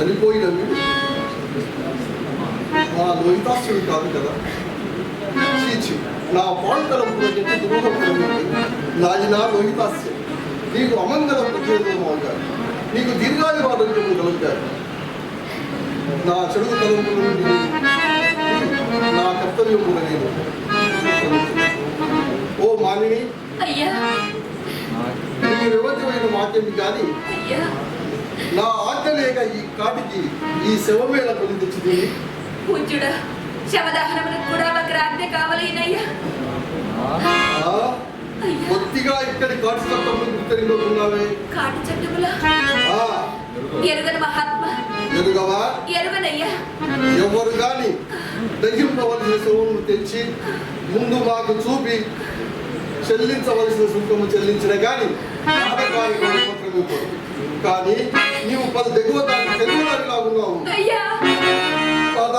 చనిపోయిన వీడు మా లోహితాసుడు కాదు కదా చీచి నా పాంతరం ప్రజెంట్ ద్రోహం నాది నా లోహితాస్యం నీకు అమంగళం ప్రతిరోధం అవుతారు నీకు దీర్ఘాయు ఆరోగ్యం కలుగుతారు నా చెడు తలంపుల నా కర్తవ్యం కూడా నేను ఓ మాలిని అయ్యా. నీ వివతమైన మాకేమి కానీ అయ్యా. నా ఆజ్ఞ లేక ఈ కాటికి ఈ శవమేళ కొని తెచ్చుతుంది పూజ్యుడా శవదహనమునకు కూడా ఒక ఆజ్ఞ కావాలేనయ్యా. అయ్యా. కొద్దిగా ఇక్కడి కాటి చట్టం గుర్తెరిగిపోతున్నావే కాటి చట్టముల? ఎరుగని మహాత్మ. ఎరుగవా? ఎరుగనయ్యా. ఎవరు గాని దగ్గింపవలసిన శవమును తెచ్చి ముందు మాకు చూపి చెల్లించవలసిన శుల్కము చెల్లించిన ఇవ్వరు. కానీ నీవు పది దిగువ తెలుగుదారిలా ఉన్నావు. పద.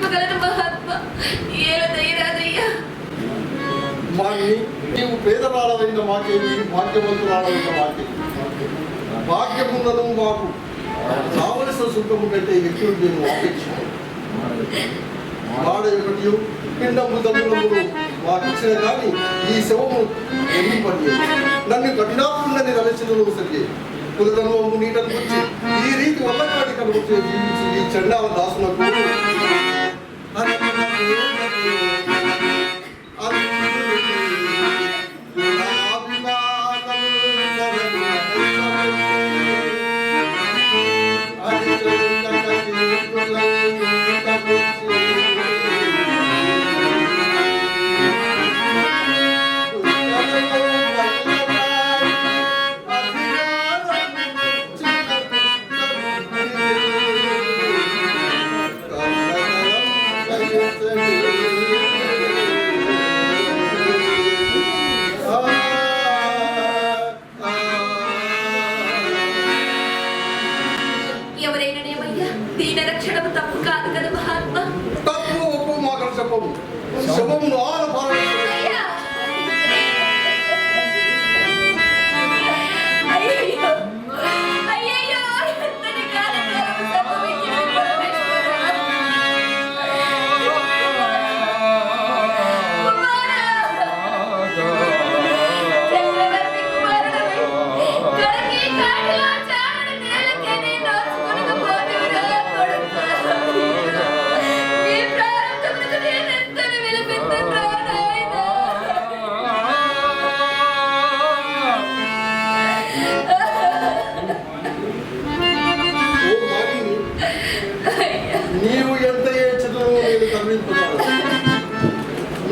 చింతలు మహాత్మ ఏల దయరాదయ్యా నీవు పేదవాళ్ళవైన మాకేమి భాగ్యవంతురాలైన మాకేమి భాగ్యమున్నను మాకు. కావలసిన సుఖము కంటే ఎక్కువ నేను ఆపేక్ష వాడ పిండము తమ్ములములు మాకు ఇచ్చిన కానీ ఈ శవము ఎన్ని పడి నన్ను కఠినాత్ములని రచించడం సరిగే. కులధర్మము నీటను వచ్చి ఈ రీతి వల్ల కాడి జీవించి ఈ చండాల దాసులకు Música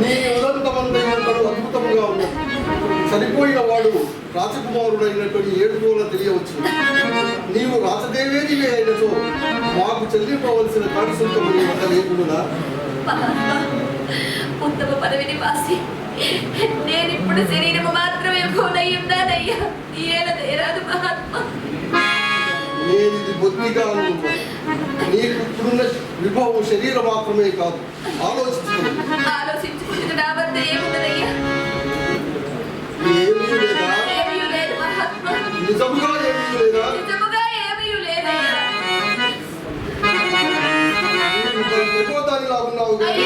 నీ ఉదంతమంతైనంతడు అద్భుతముగా ఉన్నది చనిపోయిన వాడు రాజకుమారుడైనటువంటి ఏడుకోల తెలియవచ్చు నీవు రాజదేవేదివే అయినచో మాకు చెల్లింపవలసిన నీ వద్ద లేకుండా ఉత్తమ పదవిని వాసి నేనిప్పుడు శరీరము మాత్రమే మహాత్మా. నేను ఇది బొత్తిగా అనుకుంటున్నాను. నీకు ఇప్పుడున్న విభవం శరీరం మాత్రమే కాదు. ఆలోచిస్తున్నాను दावत दे ये मुझे नहीं है। ये भी लेगा ये भी लेगा महत्व ये सब का ये भी लेगा ये सब का ये भी लेगा ये भी लेगा ये भी लेगा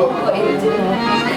后悔已经来不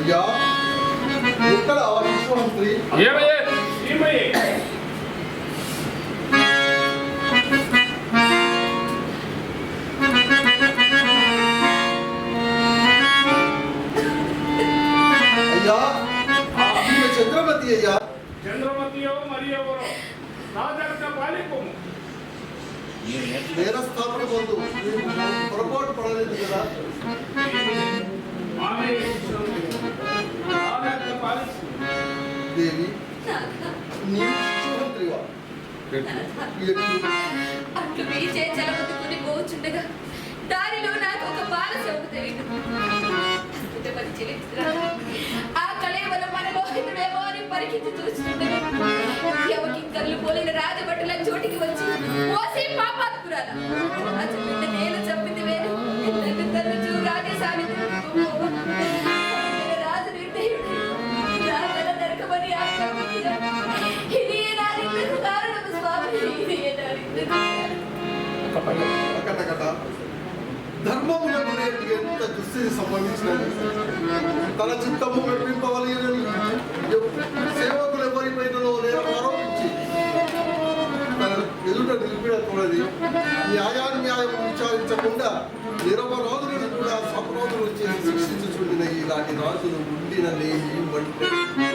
అయ్యా ఈమె చంద్రమతి అయ్యా చంద్రమతియో మరి ఎవరో రాజాక పాలిపోము నేరస్థాపన పొందు పొరపాటు పడలేదు కదా దేవి అట్లు వీచే చలవతుకుని పోచుండగా దారిలో నాకు ఒక బాల శవం తెలియదు. అద్భుతమని చరిత్ర. ఆ అని పరికించి చూస్తుండగా యవకింకర్లు పోలిన రాజభటుల చోటికి వచ్చి ఓసి పాపాత్పురాల రాజబిడ్డ నేను చంపితే వేరు. నన్ను తరచూ రాజసాని చెప్పండి ధర్మము ఎంత దుస్థితి సంబంధించినది తన చిత్తము మెప్పింపవలయనని సేవకులు ఎవరిపైనలో నేను ఆరోపించి తన ఎదుట నిలిపినకూడది న్యాయాన్యాయం విచారించకుండా నిరపరాధులను కూడా సపరాధులు వచ్చి శిక్షించుచుండిన ఇలాంటి రాజులు ఉండిన లేని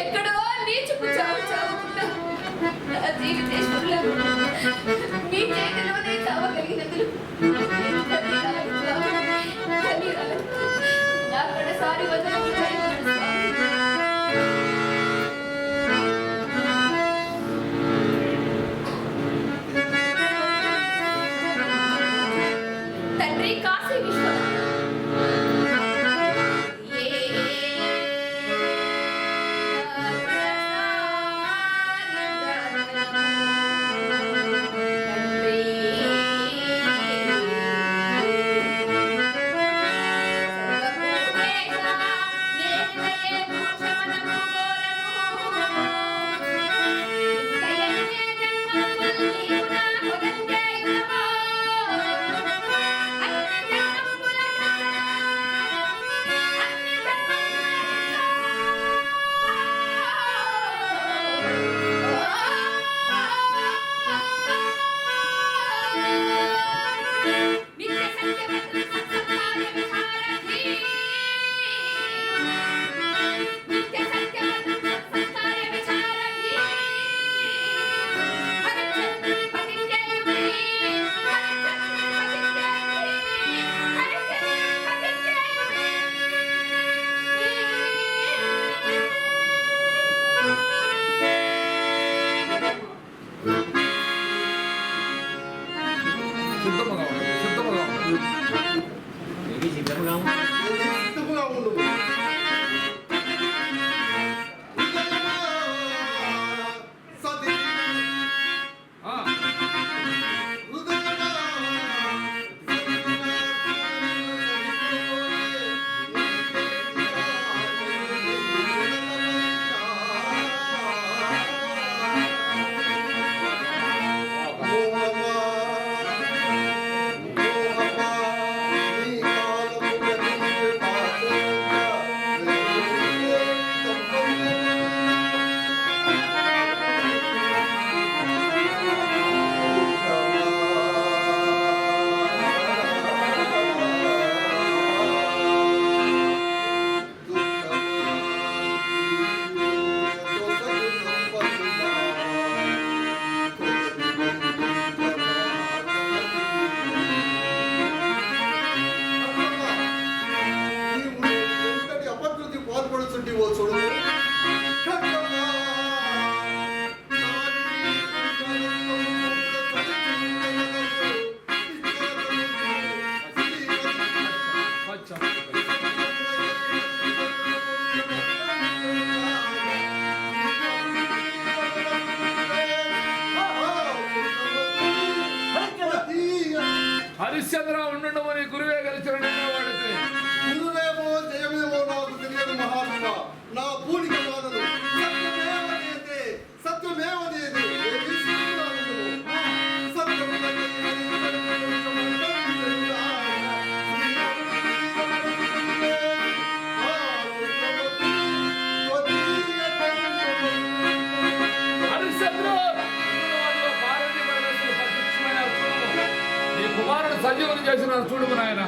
ఎక్కడో నీచుకు చావు చావకుండా నా మీ చేతిలోనే చావగలిగినందులు నా కడసారి చూడుము నాయన